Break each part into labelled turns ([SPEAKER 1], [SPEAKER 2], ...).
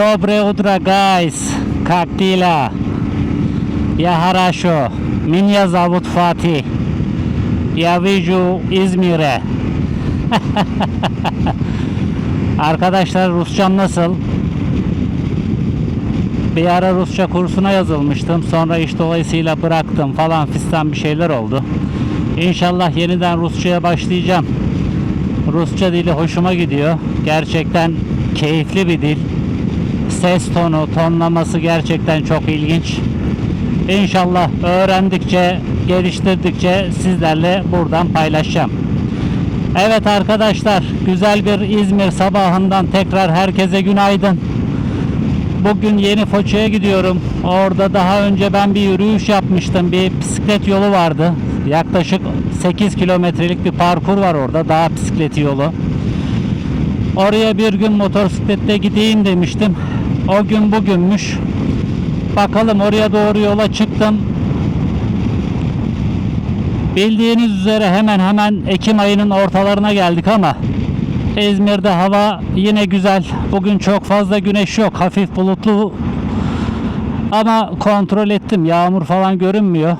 [SPEAKER 1] Dobre утро, guys. Как дела? Я хорошо. Меня зовут Фати. Я вижу İzmir'e. Arkadaşlar Rusçam nasıl? Bir ara Rusça kursuna yazılmıştım. Sonra iş dolayısıyla bıraktım falan fistan bir şeyler oldu. İnşallah yeniden Rusçaya başlayacağım. Rusça dili hoşuma gidiyor. Gerçekten keyifli bir dil. Ses tonu, tonlaması gerçekten çok ilginç. İnşallah öğrendikçe, geliştirdikçe sizlerle buradan paylaşacağım. Evet arkadaşlar, güzel bir İzmir sabahından tekrar herkese günaydın. Bugün Yeni Foça'ya gidiyorum. Orada daha önce ben bir yürüyüş yapmıştım. Bir bisiklet yolu vardı. Yaklaşık 8 kilometrelik bir parkur var orada. Dağ bisikleti yolu. Oraya bir gün motosikletle gideyim demiştim. O gün bugünmüş. Bakalım oraya doğru yola çıktım. Bildiğiniz üzere hemen hemen Ekim ayının ortalarına geldik ama İzmir'de hava yine güzel. Bugün çok fazla güneş yok. Hafif bulutlu. Ama kontrol ettim. Yağmur falan görünmüyor.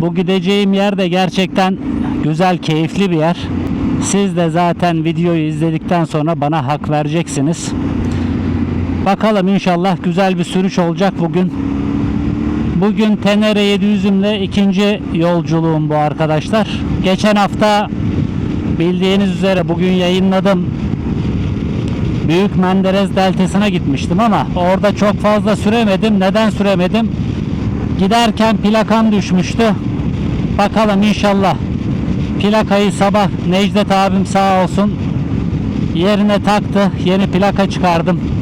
[SPEAKER 1] Bu gideceğim yer de gerçekten güzel, keyifli bir yer. Siz de zaten videoyu izledikten sonra bana hak vereceksiniz. Bakalım inşallah güzel bir sürüş olacak bugün. Bugün Tenere 700'ümle ikinci yolculuğum bu arkadaşlar. Geçen hafta bildiğiniz üzere bugün yayınladım. Büyük Menderes Deltası'na gitmiştim ama orada çok fazla süremedim. Neden süremedim? Giderken plakam düşmüştü. Bakalım inşallah plakayı sabah Necdet abim sağ olsun yerine taktı. Yeni plaka çıkardım.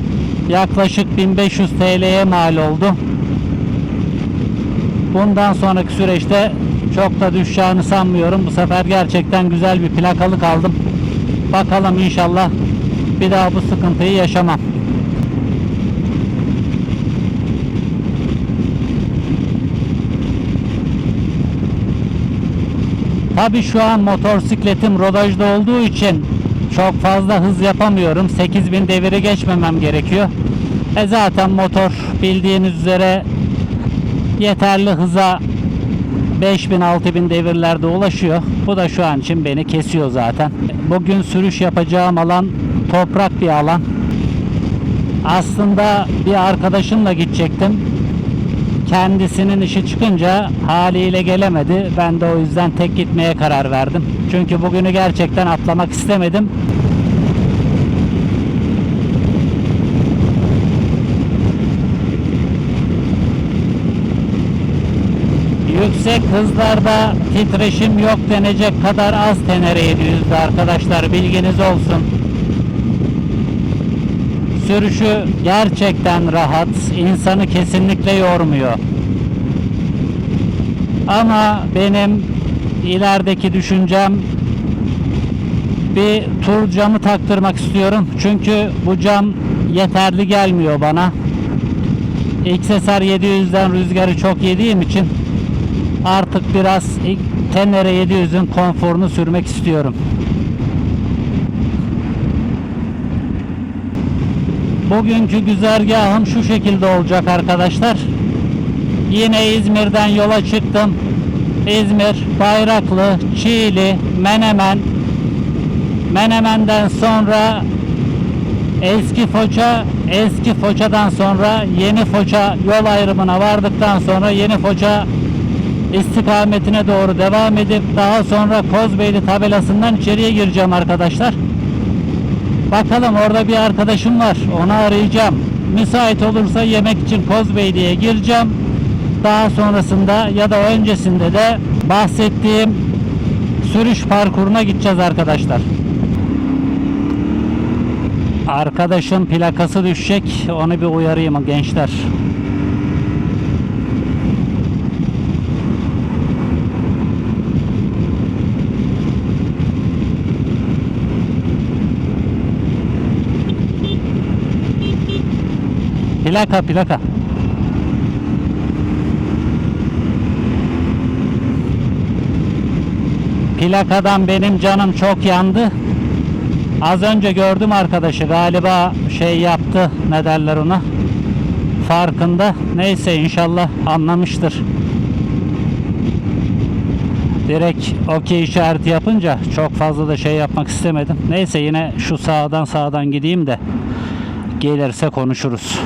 [SPEAKER 1] Yaklaşık 1500 TL'ye mal oldu. Bundan sonraki süreçte çok da düşeceğini sanmıyorum. Bu sefer gerçekten güzel bir plakalık aldım. Bakalım inşallah bir daha bu sıkıntıyı yaşamam. Tabi şu an motosikletim rodajda olduğu için çok fazla hız yapamıyorum. 8000 deviri geçmemem gerekiyor. E zaten motor bildiğiniz üzere yeterli hıza 5000-6000 devirlerde ulaşıyor. Bu da şu an için beni kesiyor zaten. Bugün sürüş yapacağım alan toprak bir alan. Aslında bir arkadaşımla gidecektim. Kendisinin işi çıkınca haliyle gelemedi. Ben de o yüzden tek gitmeye karar verdim. Çünkü bugünü gerçekten atlamak istemedim. Yüksek hızlarda titreşim yok denecek kadar az Tenere 700'de arkadaşlar bilginiz olsun. Sürüşü gerçekten rahat, insanı kesinlikle yormuyor. Ama benim ilerideki düşüncem bir tur camı taktırmak istiyorum. Çünkü bu cam yeterli gelmiyor bana. XSR 700'den rüzgarı çok yediğim için artık biraz Tenere 700'ün konforunu sürmek istiyorum. Bugünkü güzergahım şu şekilde olacak arkadaşlar. Yine İzmir'den yola çıktım. İzmir, Bayraklı, Çiğli, Menemen. Menemen'den sonra Eski Foça, Eski Foça'dan sonra Yeni Foça yol ayrımına vardıktan sonra Yeni Foça istikametine doğru devam edip daha sonra Kozbeyli tabelasından içeriye gireceğim arkadaşlar. Bakalım orada bir arkadaşım var. Onu arayacağım. Müsait olursa yemek için Kozbeyli'ye gireceğim. Daha sonrasında ya da öncesinde de bahsettiğim sürüş parkuruna gideceğiz arkadaşlar. Arkadaşın plakası düşecek. Onu bir uyarayım gençler. Plaka plaka. Plakadan benim canım çok yandı. Az önce gördüm arkadaşı galiba şey yaptı ne derler ona farkında. Neyse inşallah anlamıştır. Direkt okey işareti yapınca çok fazla da şey yapmak istemedim. Neyse yine şu sağdan sağdan gideyim de gelirse konuşuruz.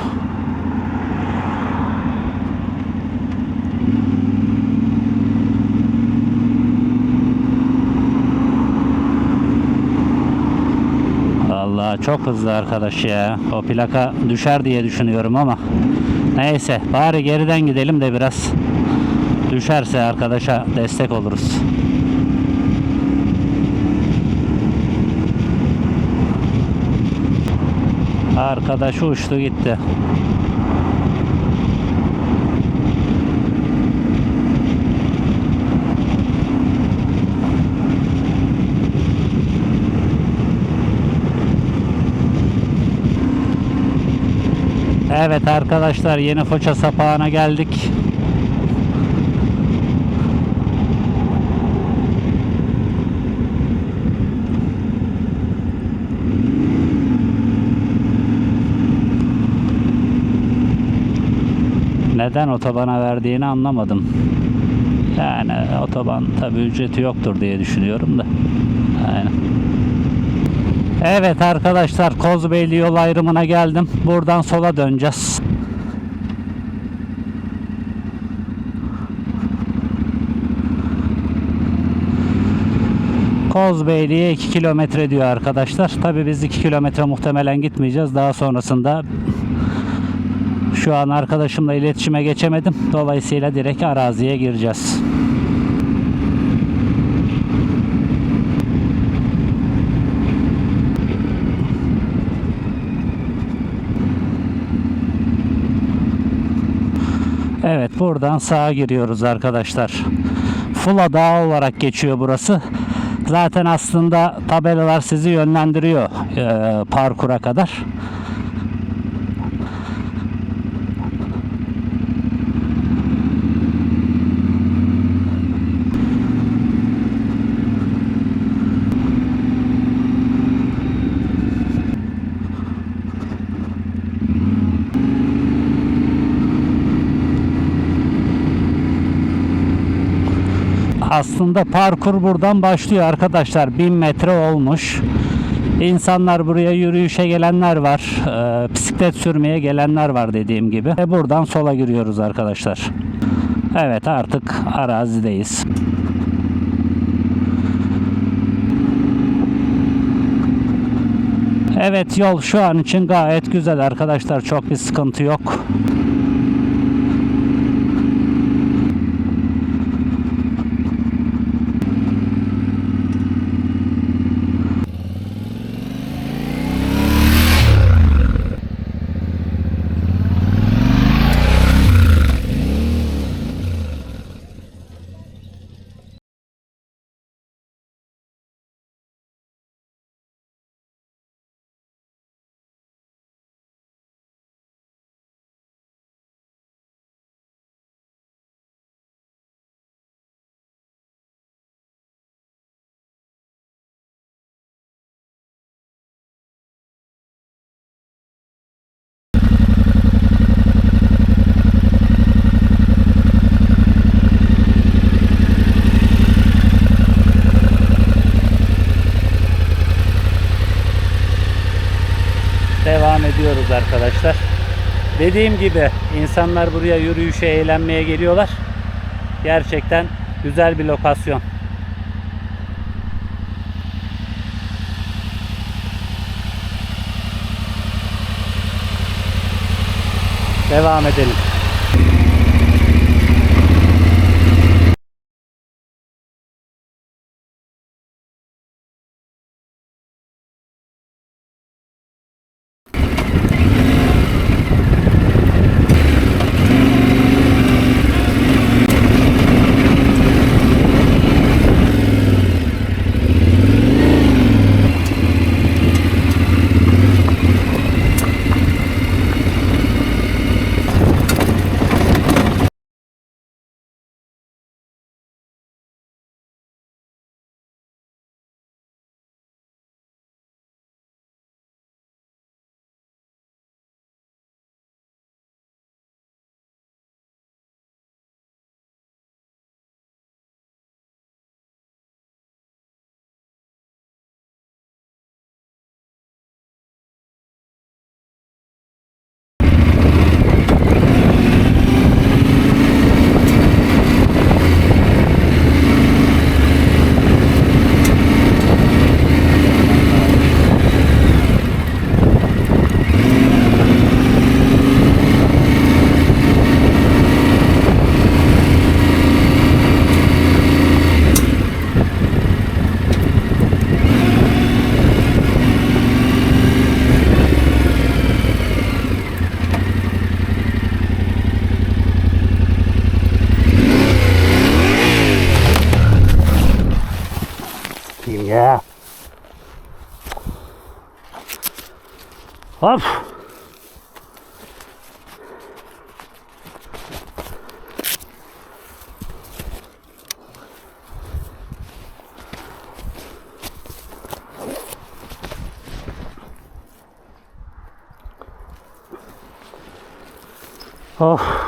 [SPEAKER 1] Allah çok hızlı arkadaş ya. O plaka düşer diye düşünüyorum ama. Neyse bari geriden gidelim de biraz düşerse arkadaşa destek oluruz. Arkadaş uçtu gitti. Evet arkadaşlar yeni Foça sapağına geldik. Neden otobana verdiğini anlamadım. Yani otoban tabi ücreti yoktur diye düşünüyorum da. Aynen. Evet arkadaşlar Kozbeyli yol ayrımına geldim. Buradan sola döneceğiz. Kozbeyli'ye 2 kilometre diyor arkadaşlar. Tabi biz 2 kilometre muhtemelen gitmeyeceğiz. Daha sonrasında şu an arkadaşımla iletişime geçemedim. Dolayısıyla direkt araziye gireceğiz. Evet buradan sağa giriyoruz arkadaşlar. Fula Dağı olarak geçiyor burası. Zaten aslında tabelalar sizi yönlendiriyor e, parkura kadar. Aslında parkur buradan başlıyor arkadaşlar. 1000 metre olmuş. İnsanlar buraya yürüyüşe gelenler var. e, bisiklet sürmeye gelenler var dediğim gibi. Ve buradan sola giriyoruz arkadaşlar. Evet artık arazideyiz. Evet yol şu an için gayet güzel arkadaşlar. Çok bir sıkıntı yok. devam ediyoruz arkadaşlar. Dediğim gibi insanlar buraya yürüyüşe, eğlenmeye geliyorlar. Gerçekten güzel bir lokasyon. Devam edelim. Hop. Oh.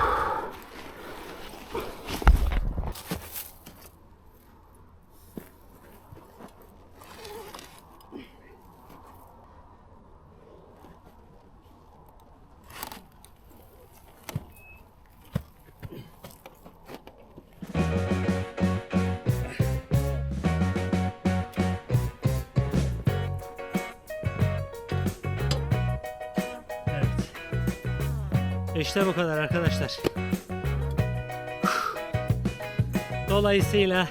[SPEAKER 1] İşte bu kadar arkadaşlar. Dolayısıyla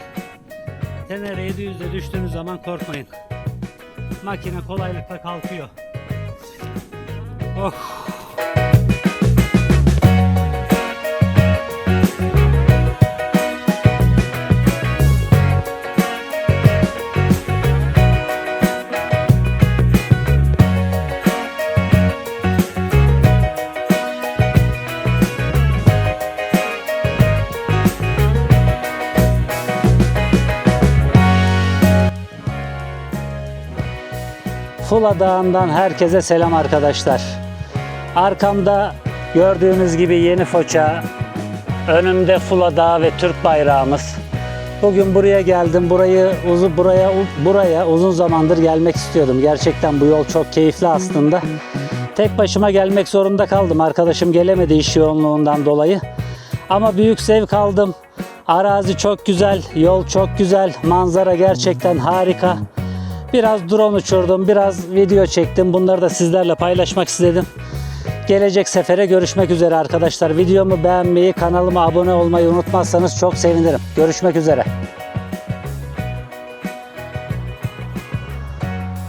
[SPEAKER 1] Tenere 700'de düştüğünüz zaman korkmayın. Makine kolaylıkla kalkıyor. Oh. Fula Dağı'ndan herkese selam arkadaşlar. Arkamda gördüğünüz gibi yeni Foça, önümde Fula Dağı ve Türk bayrağımız. Bugün buraya geldim. Burayı uzun buraya buraya uzun zamandır gelmek istiyordum. Gerçekten bu yol çok keyifli aslında. Tek başıma gelmek zorunda kaldım. Arkadaşım gelemedi iş yoğunluğundan dolayı. Ama büyük zevk aldım. Arazi çok güzel, yol çok güzel, manzara gerçekten harika. Biraz drone uçurdum, biraz video çektim. Bunları da sizlerle paylaşmak istedim. Gelecek sefere görüşmek üzere arkadaşlar. Videomu beğenmeyi, kanalıma abone olmayı unutmazsanız çok sevinirim. Görüşmek üzere.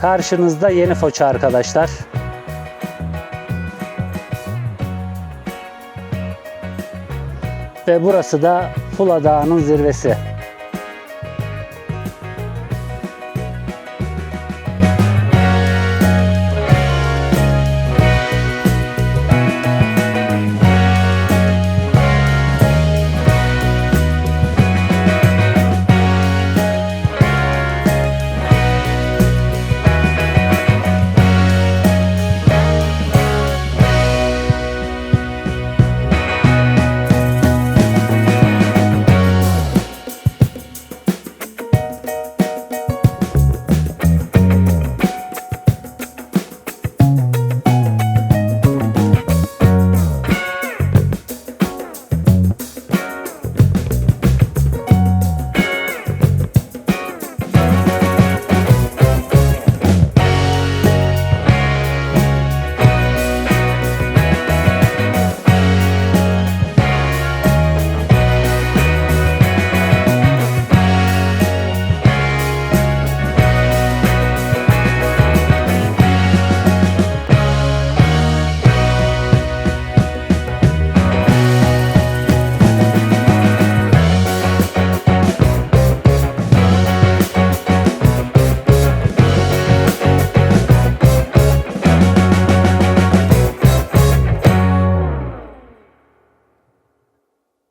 [SPEAKER 1] Karşınızda yeni Foça arkadaşlar. Ve burası da Fula Dağı'nın zirvesi.